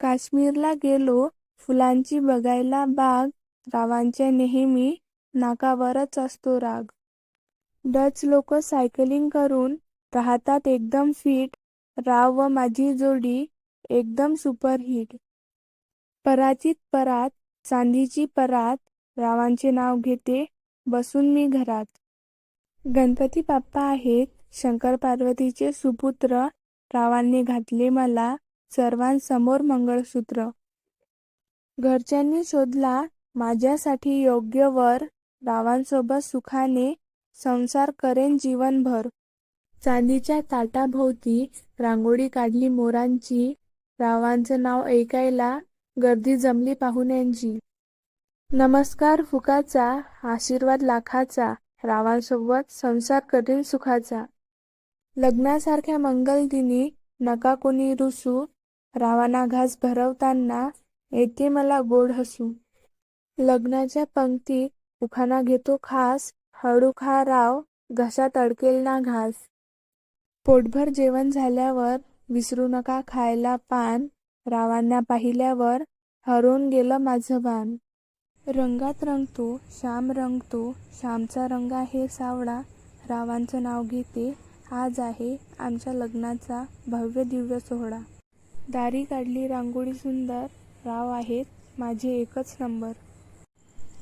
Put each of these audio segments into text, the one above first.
काश्मीरला गेलो फुलांची बघायला बाग रावांच्या नेहमी नाकावरच असतो राग. डच लोक सायकलिंग करून राहतात एकदम फिट राव व माझी जोडी एकदम सुपरहिट. पराचित परात चांदीची परात रावांचे नाव घेते बसून मी घरात. गणपती बाप्पा आहेत शंकर पार्वतीचे सुपुत्र रावांनी घातले मला सर्वांसमोर मंगळसूत्र. घरच्यांनी शोधला माझ्यासाठी योग्य वर रावांसोबत सुखाने संसार करेन जीवनभर. चांदीच्या ताटाभोवती रांगोळी काढली मोरांची. रावांचं नाव ऐकायला गर्दी जमली पाहुण्यांची. नमस्कार फुकाचा आशीर्वाद लाखाचा रावांसोबत संसार करीन सुखाचा. लग्नासारख्या मंगलदिनी नका कोणी रुसू रावांना घास भरवताना येते मला गोड हसू. लग्नाच्या पंक्ती उखाणा घेतो खास हळू खा राव घशात अडकेल ना घास. पोटभर जेवण झाल्यावर विसरू नका खायला पान रावांना पाहिल्यावर हरवून गेलं माझं भान रंगात रंगतो श्याम रंगतो श्यामचा रंग आहे सावळा. रावांचं नाव घेते आज आहे आमच्या लग्नाचा भव्य दिव्य सोहळा. दारी काढली रांगोळी सुंदर राव आहेत माझे एकच नंबर.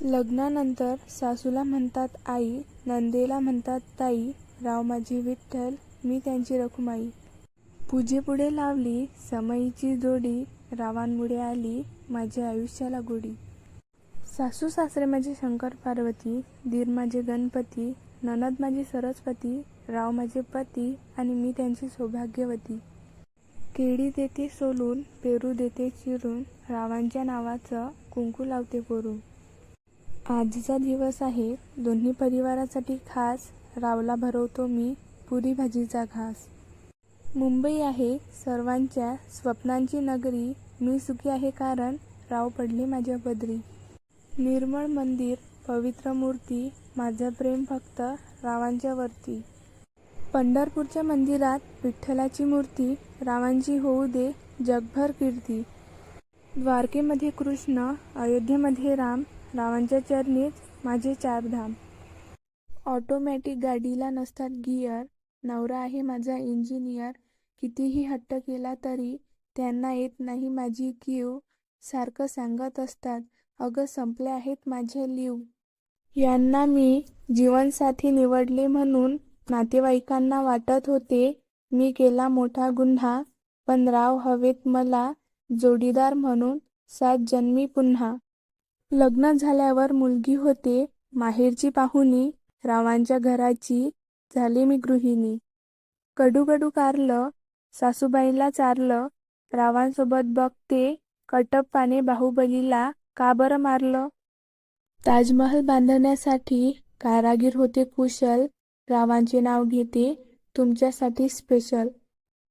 लग्नानंतर सासूला म्हणतात आई. नंदेला म्हणतात ताई राव माझी विठ्ठल मी त्यांची रखुमाई. पूजेपुढे लावली समईची जोडी रावांमुळे आली माझ्या आयुष्याला गोडी. सासू सासरे माझे शंकर पार्वती दीर माझे गणपती ननद माझी सरस्वती राव माझे पती आणि मी त्यांची सौभाग्यवती. केळी देते सोलून पेरू देते चिरून रावांच्या नावाचं कुंकू लावते कोरून. आजचा दिवस आहे दोन्ही परिवारासाठी खास. रावला भरवतो मी पुरी भाजीचा घास. मुंबई आहे सर्वांच्या स्वप्नांची नगरी. मी सुखी आहे कारण राव पडले माझ्या पदरी निर्मळ मंदिर पवित्र मूर्ती माझं प्रेम फक्त रावांच्या वरती. पंढरपूरच्या मंदिरात विठ्ठलाची मूर्ती रावांची होऊ दे जगभर कीर्ती. द्वारकेमध्ये कृष्ण अयोध्येमध्ये राम रावांच्या चरणीत माझे चारधाम. ऑटोमॅटिक गाडीला नसतात गिअर. नवरा आहे माझा इंजिनियर. कितीही हट्ट केला तरी त्यांना येत नाही माझी कीव सारखं सांगत असतात अगं संपले आहेत माझे लिव. यांना मी जीवनसाथी निवडले म्हणून नातेवाईकांना वाटत होते मी केला मोठा गुन्हा पण राव हवेत मला जोडीदार म्हणून सात जन्मी पुन्हा. लग्न झाल्यावर मुलगी होते माहेरची पाहुणी रावांच्या घराची झाली मी गृहिणी. कडू कडू कारलं सासूबाईला चारलं रावांसोबत बघते कटप्पाने बाहुबलीला का बरं मारलं? ताजमहल बांधण्यासाठी कारागीर होते कुशल रावांचे नाव घेते. तुमच्यासाठी स्पेशल